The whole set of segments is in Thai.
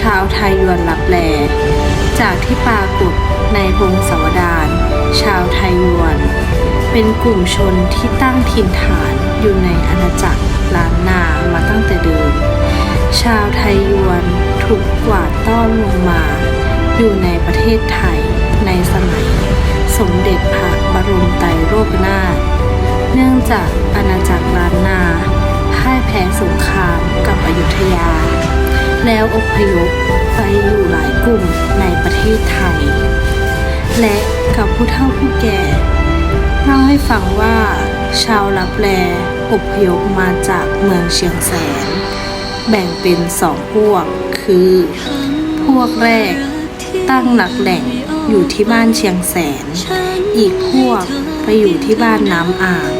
ชาวไทยยวนลับแล จากที่ปรากฏในพงศาวดารชาวไทยยวน เป็นกลุ่มชนที่ตั้งถิ่นฐานอยู่ในอาณาจักรล้านนามาตั้งแต่เดิม ชาวไทยยวนถูกกวาดต้อนลงมา อยู่ในประเทศไทยในสมัย สมเด็จพระบรมไตรโลกนาถเนื่องจากอาณาจักรล้านนาพ่ายแพ้สงครามกับอยุธยา แล้วอพยพไปอยู่หลายกลุ่มในประเทศไทย และกับผู้เฒ่าผู้แก่เล่าให้ฟังว่า ชาวลับแลอพยพมาจากเมืองเชียงแสน แบ่งเป็นสองพวก คือ พวกแรกตั้งหลักแหล่งอยู่ที่บ้านเชียงแสน อีกพวกไปอยู่ที่บ้านน้ำอ่าง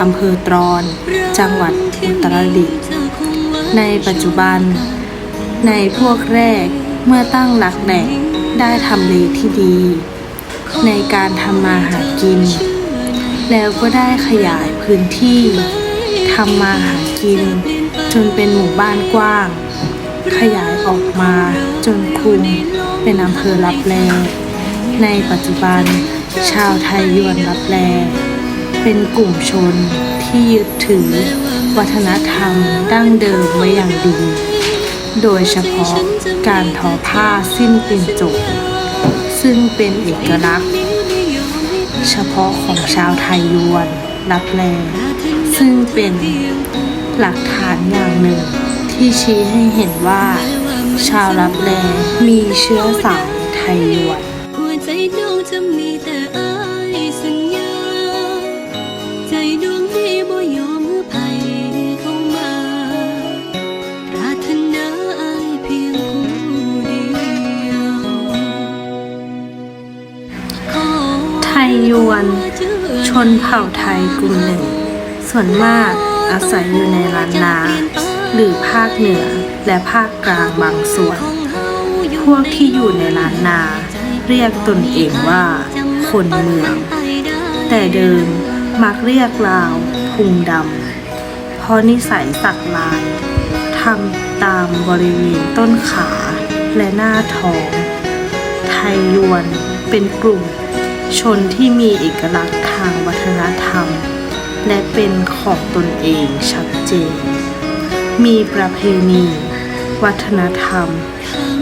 อำเภอตรอน จังหวัดอุตรดิตถ์ในปัจจุบัน ในพวกแรกเมื่อตั้งหลักแหล่งได้ทำเลที่ดี ในการทำมาหากิน แล้วก็ได้ขยายพื้นที่ทำมาหากิน จนเป็นหมู่บ้านกว้าง ขยายออกมาจนคลุมเป็นอำเภอลับแลในปัจจุบัน ชาวไทยยวนลับแลเป็นกลุ่มชนที่ยึดถือ วัฒนธรรมดั้งเดิมไว้อย่างดี โดยเฉพาะการทอผ้าสิ้นปิ่นจกซึ่งเป็นเอกลักษณ์ เฉพาะของชาวไทยยวนรับแลซึ่งเป็นหลักฐานอย่างหนึ่ง ที่ชี้ให้เห็นว่า ชาวรับแลมีเชื้อสายไทยยวน นเผ่าไทยกลุ่มหนึ่ง ส่วนมากอาศัยอยู่ในล้านนา หรือภาคเหนือและภาคกลางบางส่วน พวกที่อยู่ในล้านนา เรียกตนเองว่า คนเมือง แต่เดิมมักเรียกลาวพุงดำ เพราะนิสัยสักลายทำตามบริเวณต้นขาและหน้าท้อง ไทยยวนเป็นกลุ่ม ชนที่มีเอกลักษณ์ทางวัฒนธรรม และเป็นของตนเองชัดเจน มีประเพณี วัฒนธรรม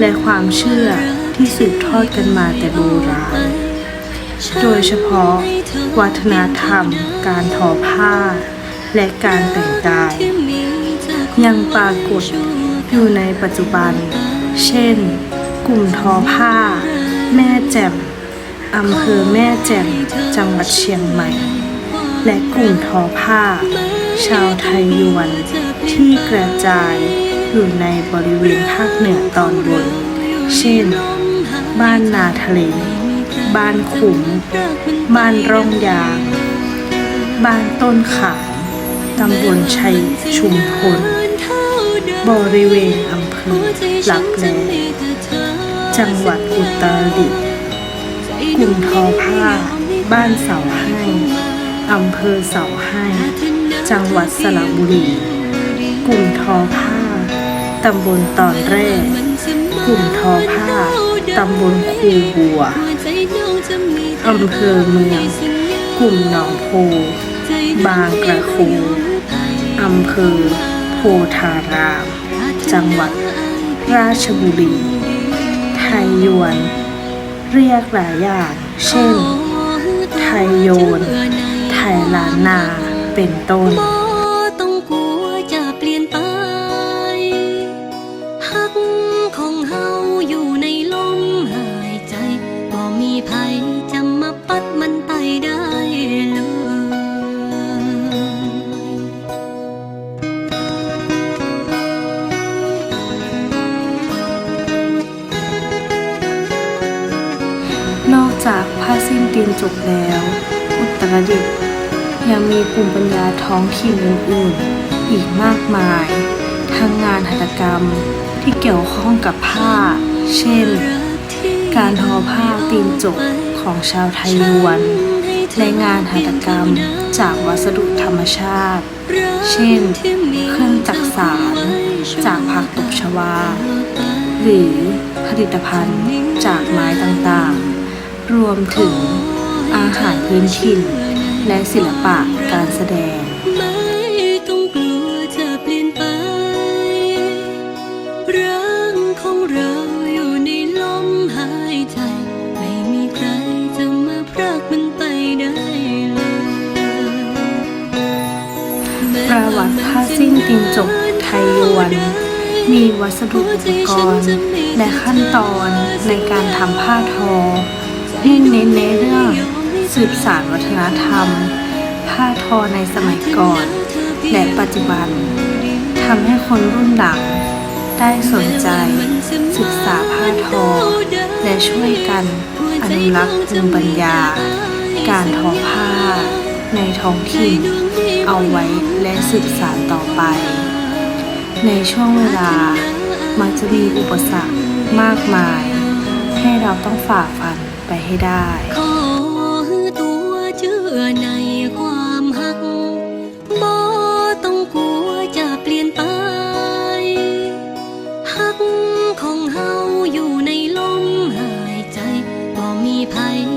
และความเชื่อที่สืบทอดกันมาแต่โบราณ โดยเฉพาะ วัฒนธรรม การทอผ้า และการแต่งกาย ยังปรากฏอยู่ในปัจจุบัน เช่น กลุ่มทอผ้า แม่แจ่ม อำเภอแม่แจ่มจังหวัดเชียงใหม่ และกลุ่มทอผ้า ชาวไทยยวน ที่กระจายอยู่ในบริเวณภาคเหนือตอนบน เช่น บ้านนาทะเล บ้านขุม บ้านร่องยาง บ้านต้นขามตำบลชัยชุมพล บริเวณอำเภอหลับแหลจังหวัดอุตรดิตถ์ กลุ่มทอผ้า บ้านเสาให้อำเภอเสาให้ จังหวัดสระบุรีกลุ่มทอผ้า ตำบลตอนแรกกลุ่มทอผ้า ตำบลคูบัวอำเภอเมือง กลุ่มหนองโพ บางกระคูอำเภอ โพธาราม จังหวัดราชบุรี ไทยยวน เรียกหลายอย่าง เช่น ไทยโยน ไทยล้านนา เป็นต้น จากผ้าสิ้นตีนจกแล้ว อุตรดิตถ์ยังมีภูมิปัญญาท้องถิ่นอื่นๆ อีกมากมาย ทั้งงานหัตถกรรมที่เกี่ยวข้องกับผ้า เช่น การทอผ้าตีนจกของชาวไทยยวนและงานหัตถกรรมจากวัสดุธรรมชาติ เช่น เครื่องจักสานจากผักตบชวา หรือผลิตภัณฑ์จากไม้ต่างๆ รวมถึงอาหารพื้นถิ่น และศิลปะการแสดง ประวัติผ้าสิ้นตินจกไทยยวนมีวัสดุอุปกรณ์ และขั้นตอนในการทำผ้าทอ มุ่งเน้นในเรื่องสืบสานวัฒนธรรม ผ้าทอในสมัยก่อน และปัจจุบันทำให้คนรุ่นหลัง ได้สนใจ ศึกษาผ้าทอ และช่วยกันอนุรักษ์ภูมิปัญญา การทอผ้า ในท้องถิ่นเอาไว้และสืบสานต่อไป ในช่วงเวลามักจะมีอุปสรรคมากมาย ให้เราต้องฝ่าฟัน ไปให้ได้ขอตัวเชื่อในความหักบ่ต้องกลัวจะเปลี่ยนไปหักของเฮาอยู่ในลมหายใจบ่มีภัย